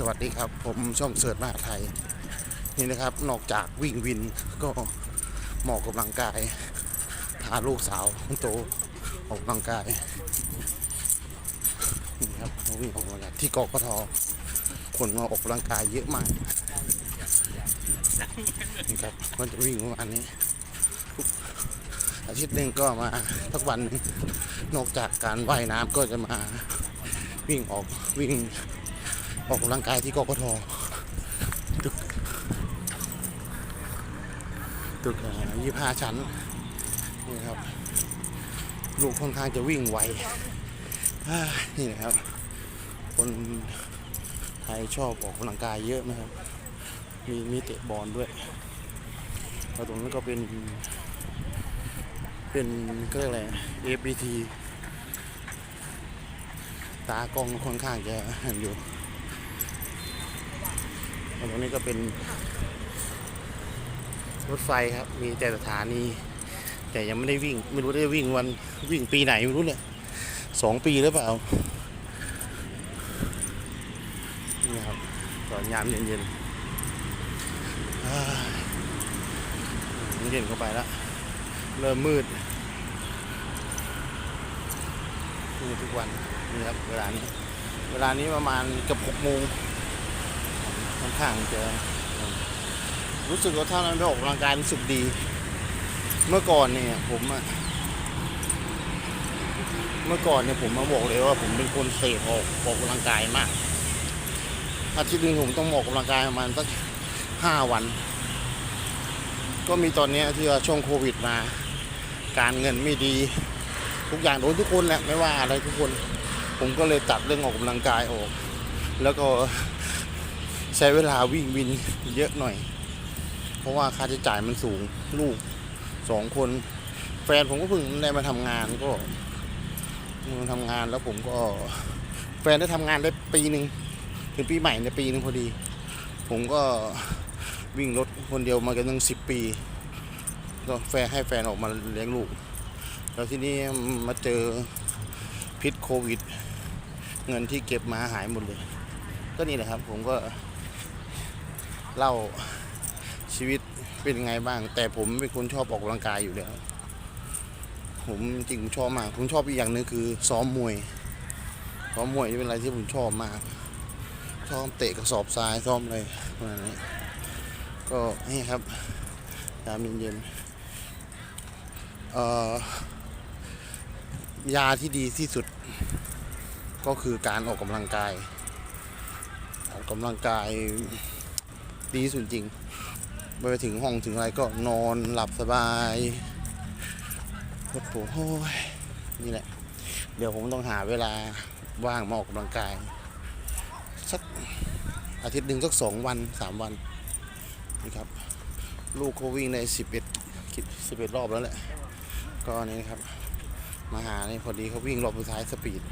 สวัสดีครับผมช่องเสิร์ชมหาไทยนี่นะครับ นอกจากวิ่งวินก็หมอกกำลังกายพาลูกสาวคนโตออกกำลังกายนี่ครับวิ่งออกกำลังกายที่กกทคนมาออกกำลังกายเยอะมากนี่ครับมันจะวิ่งประมาณนี้อาทิตย์หนึ่งก็มาสักวันหนึ่งนอกจากการว่ายน้ำก็จะมาวิ่งออกวิ่ง ออกกำลังกายที่กกทตึกตึกยี่ห้าชั้นนี่ครับ ลูกค่อนข้างจะวิ่งไวนี่นะครับ คนไทยชอบออกกำลังกายเยอะนะครับ มีมีเตะบอลด้วยแล้วตรงนั้นก็เป็น เป็นก็เรียกอะไร FBT ตากล้องค่อนข้างจะหันอยู่ ตรงนี้ก็เป็นรถไฟครับ มีแต่สถานี แต่ยังไม่ได้วิ่ง ไม่รู้ได้วิ่งวันวิ่งปีไหนไม่รู้เนี่ยสองปีหรือเปล่า นี่ครับตอนยามเย็นๆอ่เย็นเข้าไปแล้ว เริ่มมืดมืดทุกวันนี่ครับเวลานี้ เวลานี้ประมาณเกือบหกโมง ค่อนข้างจะรู้สึกว่าถ้าเราได้ออกกำลังกายรู้สึกดี เมื่อก่อนเนี่ยผมอะเมื่อก่อนเนี่ยผมมาบอกเลยว่าผมเป็นคนเสพออกออกกำลังกายมากอาทิตย์หนึ่งผมต้องออกกำลังกายประมาณสักห้าวัน ก็มีตอนนี้ที่ว่าช่วงโควิดมา การเงินไม่ดี ทุกอย่างโดนทุกคนแหละไม่ว่าอะไรทุกคน ผมก็เลยตัดเรื่องออกกำลังกายออก แล้วก็ ใช้เวลาวิ่งวินเยอะหน่อย เพราะว่าค่าใช้จ่ายมันสูงลูกสองคน แฟนผมก็เพิ่งได้มาทำงานก็มาทำงานแล้วผมก็ แฟนได้ทำงานได้ปีหนึ่งถึงปีใหม่ในปีหนึ่งพอดี ผมก็วิ่งรถคนเดียวมากันตั้งสิบปีก็แฟนให้แฟนออกมาเลี้ยงลูก แล้วทีนี้มาเจอพิษโควิด เงินที่เก็บมาหายหมดเลย ก็นี่แหละครับ ผมก็ เล่าชีวิตเป็นไงบ้าง แต่ผมเป็นคนชอบออกกำลังกายอยู่แล้ว ผมจริงชอบมากผมชอบอีกอย่างหนึ่งคือ ซ้อมมวยซ้อมมวยนี่เป็นอะไรที่ผมชอบมากชอบเตะกระสอบทรายซ้อมอะไรประมาณนี้ก็นี่ครับยามเย็นๆเอ่อยาที่ดีที่สุด ก็คือการออกกำลังกายออกกำลังกาย ดีสุดจริง ไปถึงห้องถึงอะไรก็นอนหลับสบายโอ้โหโอ้ยนี่แหละ เดี๋ยวผมต้องหาเวลาว่างมาออกกำลังกาย สักอาทิตย์หนึ่งสักสองวันสามวันนี่ครับ ลูกเขาวิ่งในสิบเอ็ดสิบเอ็ดรอบแล้วแหละ ก็นี่นะครับ มาหาในพอดีเขาวิ่งรอบสุดท้ายสปีด